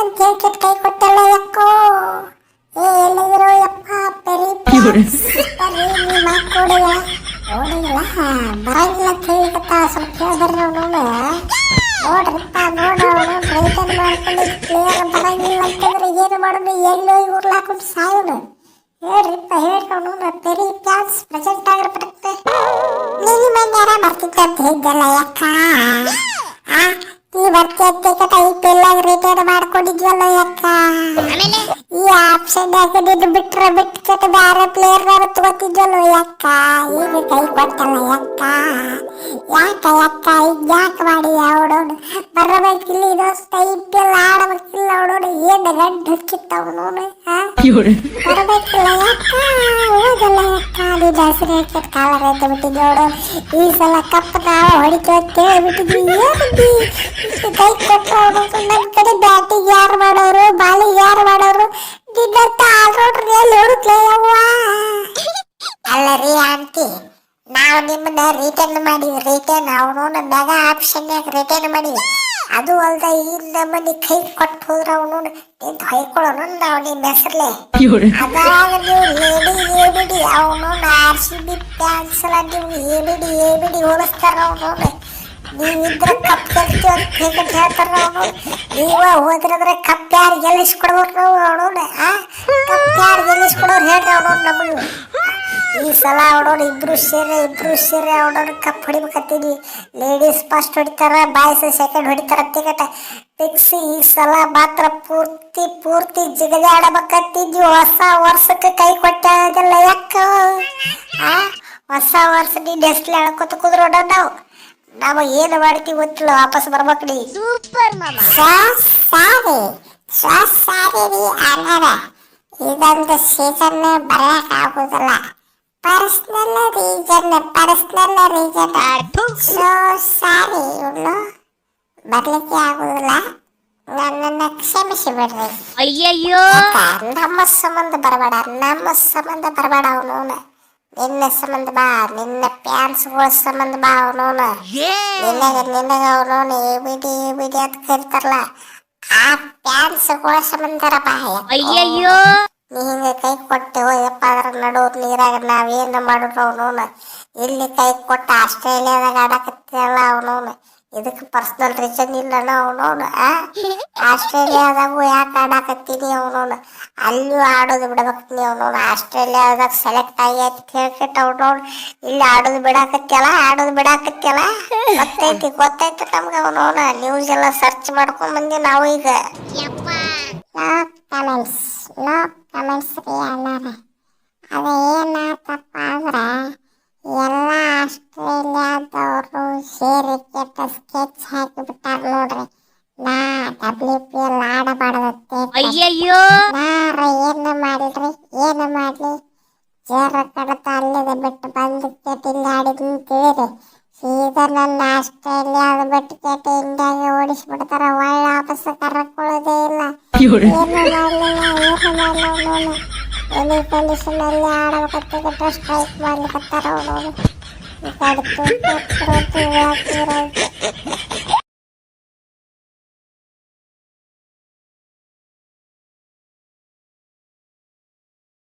ಆಡ್ಬೇಕಂತ jacket ಕೈ ಕೊಟ್ಟಲ್ಲ ಯಾಕೋ ಏ ಎಲ್ಲಿದ್ರು ಯಪ್ಪ ಪೆರಿ ಪೆರಿ ನೀ ಕೊಡುವ ನೋಡಿಲ್ಲ ಬರಂಗಿಲ್ಲ ಅಂತ ಹೇಳಿಕತ್ತ ಸ್ವಲ್ಪ ಕೇಳ್ಬರ್ರಿ ಅವನು ನೋಡ್ರಿಪ್ಪ ನೋಡ ಅವನು ರೈತನ್ ಮಾಡ್ಕೊಂಡು ಪ್ಲೇಯರ್ ಬರಂಗಿಲ್ಲ ಅಂತಂದ್ರೆ ಏನು ಮಾಡೋದು? ಎಲ್ಲೋ ಇವ್ರು ಹಾಕೊಂಡು ಸಾಯೋನು ಹೇಳ್ರಿಪ್ಪ ಹೇಳ್ಕೊಂಡು ಪೆರಿ ಪ್ಯಾನ್ಸ್ ಪ್ರೆಸೆಂಟ್ ಆಗಿರ್ಬಿಡುತ್ತೆ ನೀನು ಮಂಡ್ಯಾರ ಬರ್ತಿದ್ದೆ ಅಂತ ಹೇಳಿದ್ದಲ್ಲ ಯಾಕ ಹಾಕಿದ್ದು ಬಿಟ್ರೆ ಬಿಟ್ಟು ಬೇರೆ ಪ್ಲೇಯರ್ ತಗೋತಿದ್ವಲ್ಲ ಯಾಕ? ಈಗ ಕೈ ಕೊಟ್ಟಲ್ಲ ಯಾಕ? ಯಾಕ ಯಾಕ? ಈಗ ಯಾಕೆ ಮಾಡಿ ಅವಡೋನು ಬರಬೇಕಿಲ್ಲ ಪಿ ಎಲ್ ಆಡಬೇಕಿಲ್ಲ ಅವಡೋನು ಏನು ಗಂಟು ಹಚ್ಚಿತ್ತ ಅವನು ಹಾ ಬರಬೇಕಿಲ್ಲ ಯಾಕ? ಹೋಗಲ್ಲ ಯಾಕ? ಅದು ಹೆಸರು ಹೇಳ್ಕೆ ಕಾಲರ್ ಎದ್ದು ಬಿಟ್ಟಿದ್ದು ನೋಡು. ಈ ಸಲ ಕಪ್ಪ ನಾವು ಹೊಡಿಕೆ ಅಂತ ಹೇಳ್ಬಿಟ್ಟಿದ್ವಿ. ಏನಂದಿ? ಕೈ ಕೊಟ್ಟರು ಅವನು ನನ್ನ ಕಡೆ ಬ್ಯಾಟಿಗೆ ಯಾರು ಮಾಡೋರು? ಬಾಲಿಗೆ ಯಾರು ಮಾಡೋರು? ನಿನ್ನಂತ ಆಲ್ರೌಂಡರ್ ಹುಡುಕ್ಲೆ ಯವ್ವ? ಅಲ್ಲ ರೀ ಆಂಟಿ, ನಾವು ನಿಮ್ಮನ್ನ ರಿಟರ್ನ್ ಮಾಡಿದ್ವಿ ರಿಟರ್ನ್ ಅವನು ಮೆಗಾ ಆಪ್ಷನ್ಯಾಗ ರಿಟರ್ನ್ ಮಾಡಿದ್ವಿ ಅದು ಅಲ್ದ ಈ ನಮ್ಮನಿ ಕೈ ಕೊಟ್ಟು ಹೋದ್ರ ಅವನು ನಿಂತು ಹೊಯ್ಕೊಳ್ಳೋನು ನಾವು ನಿಮ್ಮ ಹೆಸರ್ಲೆ. ಅದಾಗ ನೀವು ಲೇಡಿ ಎ ಬಿಡಿ ಅವನು ಆರ್ ಸಿ ಬಿ ಫ್ಯಾನ್ಸ್ ಎಲ್ಲ ನೀವು ಎ ಬಿಡಿ ಎ ಹೋಲಿಸ್ತಾರ ಅವನು. ನೀವಿದ್ರೆ ಕಪ್ ಗೆಲ್ತೀವಿ ಅಂತ ಕ್ರಿಕೆಟ್ ಹೇಳ್ತಾರೆ ಅವನು ನೀವ ಹೋದ್ರಂದ್ರೆ ಕಪ್ ಯಾರು ಗೆಲ್ಲಿಸ್ಕೊಡ್ಬೇಕು ನಾವು ಆ ಕಪ್ ಯಾರು ಗೆಲ್ಲಿಸ್ಕೊಡೋರು ಹೇಳ್ರಿ ಅವನು ನಮಗೆ ಈ ಸಲ ಅವಡೋಣ ಇಬ್ರು ಸೇರಿ ಇಬ್ರು ಸೇರಿ ಅವಡೋಣ ಕಪ್ ಹೊಡಿಬೇಕತ್ತೀನಿ ಲೇಡೀಸ್ ಫಸ್ಟ್ ಹೊಡಿತಾರ ಬಾಯ್ಸ್ ಸೆಕೆಂಡ್ ಹೊಡಿತಾರ ಟಿಕೆಟ್ ಫಿಕ್ಸ್ ಈ ಸಲ ಮಾತ್ರ ಪೂರ್ತಿ ಪೂರ್ತಿ ಜಿಗದಾಡಬೇಕತ್ತಿದ್ವಿ ಹೊಸ ವರ್ಷಕ್ಕೆ ಕೈ ಕೊಟ್ಟಾಗಲ್ಲ ಯಾಕ ಹೊಸ ವರ್ಷ ನೀನ್ ಹೆಸ್ಲು ಹೇಳ್ಕೊತ ನಾವು ನಾವು ಏನು ಮಾಡ್ತೀವಿ ಗೊತ್ತಿಲ್ಲ ವಾಪಸ್ ಬರ್ಬೇಕು ನೀ ಸೂಪರ್ ಮಾಮ. ಸಾರಿ ಸಾರಿ ರೀ ಅಣ್ಣರ. ಇದೊಂದು ಸೀಸನ್ ಬರಕ್ ಆಗುದಿಲ್ಲ. Personal reason personal reason so sorry ಇವಳು ಬರ್ಲಿಕ್ಕೆ ಆಗುದಿಲ್ಲ. ನನ್ನನ್ನು ಕ್ಷಮಿಸಿ ಬಿಡ್ರಿ. ಅಯ್ಯಯ್ಯೋ. ಯಾಕ? ನಮ್ಮ ಸಂಬಂಧ ಬರಬೇಡ ನಮ್ಮ ಸಂಬಂಧ ಬರಬೇಡ ಅವನು ನಿನ್ನ ಸಂಬಂಧ ಬಾ ನಿನ್ನ ಪ್ಯಾನ್ಸ್ಗಳ ಸಂಬಂಧ ಬಾ ಅವನು ನಿನಗೆ ನಿನಗೆ ಅವನು ಎ ಬಿಡಿ ಎ ಬಿಡಿ ಅಂತ ಕರಿತಾರಲ್ಲ ಆ ಪ್ಯಾನ್ಸ್ಗಳ ಸಂಬಂಧರ ಬಾ. ಯಾಕೋ? ಅಯ್ಯಯ್ಯೋ. ನೀ ಹಿಂಗೆ ಕೈ ಕೊಟ್ಟು ಹೋಯಪ್ಪ ಅದ್ರ ನಡು ನೀರಾಗ ನಾವೇನು ಮಾಡಿದ್ರು ಅವನು ಇಲ್ಲಿ ಕೈ ಕೊಟ್ಟ ಆಸ್ಟ್ರೇಲಿಯಾದಾಗ ಆಡಕತ್ತಿಲ್ಲ ಅವನು ಇದಕ್ಕೆ ಪರ್ಸನಲ್ ರೀಸನ್ ಇಲ್ಲ ಅವನು ಆಸ್ಟ್ರೇಲಿಯಾದಾಗೂ ಯಾಕೆ ಆಡಾಕತ್ತೀನಿ ಅವನು ಅಲ್ಲೂ ಆಡೋದು ಬಿಡ್ಬೇಕು ನೀ ಅವನು ಆಸ್ಟ್ರೇಲಿಯಾದಾಗ ಸೆಲೆಕ್ಟ್ ಆಗಿ ಅಂತ ಕೇಳ್ಕಿಟ್ಟ ಅವನು ಇಲ್ಲಿ ಆಡೋದು ಬಿಡಾಕತ್ತಿಯಲ್ಲ ಆಡೋದು ಬಿಡಾಕತ್ತಿಯಲ್ಲ? ಗೊತ್ತೈತಿ ಗೊತ್ತೈತಿ ನಮ್ಗೆ ಅವನು ನ್ಯೂಸ್ ಎಲ್ಲ ಸರ್ಚ್ ಮಾಡ್ಕೊಂಡ್ ಬಂದಿ ನಾವು ಈಗ ನೋ ಕಮೆಂಟ್ಸ್ ನೋ ಕಮೆಂಟ್ಸ್ ರೀ ಅಣ್ಣಾರ ಅದು ಡಬ್ಲ್ಯೂ ಪಿ ಎಲ್ ಆಡಬಾರ್ದತ್ತೆ ಅಯ್ಯಯ್ಯೋ. ನಾರ ಏನು ಮಾಡಿದ್ರಿ? ಏನು ಮಾಡ್ಲಿ? ಜೇರ ಕಡತ ಅಲ್ಲಿದೆ ಬಿಟ್ಟು ಬಂದು ಕೆಟ್ಟ ಇಲ್ಲಿ ಆಡಿದ್ ತಿಳಿರಿ ಸೀದಾ ನನ್ನ ಆಸ್ಟ್ರೇಲಿಯಾದ ಬಿಟ್ಟು ಕೆಟ್ಟ ಇಂಡಿಯಾಗೆ ಓಡಿಸ್ಬಿಡ್ತಾರ. ಒಳ್ಳೆ ವಾಪಸ್ ಕರ್ಕೊಳ್ಳೋದೇ ಇಲ್ಲ. ಏನು ಮಾಡಲಿಲ್ಲ ಏನು ಮಾಡಲಿಲ್ಲ ಎನಿ ಕಂಡೀಷನ್ ಅಲ್ಲಿ ಆಡಬೇಕಂತ ಸ್ಟ್ರೈಕ್ ಮಾಡ್ಲಿಕತ್ತಾರ ಅವನು ಈ ಕಡೆ ಇರೋದು